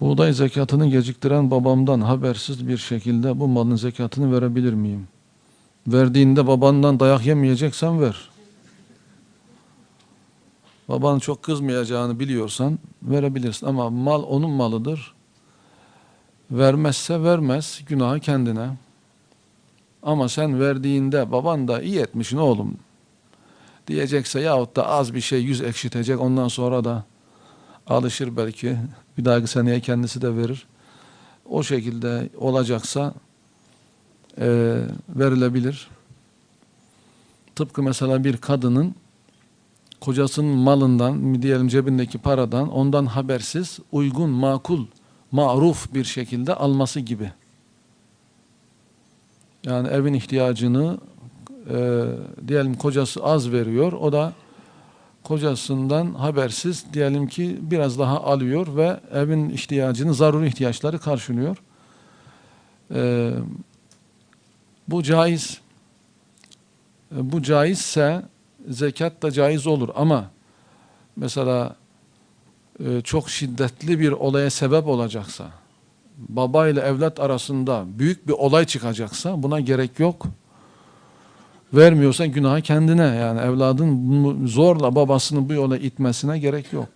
Buğday zekatını geciktiren babamdan habersiz bir şekilde bu malın zekatını verebilir miyim? Verdiğinde babandan dayak yemeyeceksen ver. Baban çok kızmayacağını biliyorsan verebilirsin ama mal onun malıdır. Vermezse vermez, günahı kendine. Ama sen verdiğinde baban da iyi etmişsin oğlum diyecekse yahut da az bir şey yüz ekşitecek ondan sonra da alışır belki. Bir dahaki seneye kendisi de verir. O şekilde olacaksa e, verilebilir. Tıpkı mesela bir kadının kocasının malından, diyelim cebindeki paradan ondan habersiz, uygun, makul, maruf bir şekilde alması gibi. Yani evin ihtiyacını e, diyelim kocası az veriyor, o da kocasından habersiz diyelim ki biraz daha alıyor ve evin ihtiyacını, zaruri ihtiyaçları karşılıyor. E, bu caiz. E, bu caizse zekat da caiz olur ama mesela e, çok şiddetli bir olaya sebep olacaksa, baba ile evlat arasında büyük bir olay çıkacaksa buna gerek yok. Vermiyorsa günahı kendine yani evladın zorla babasını bu yola itmesine gerek yok.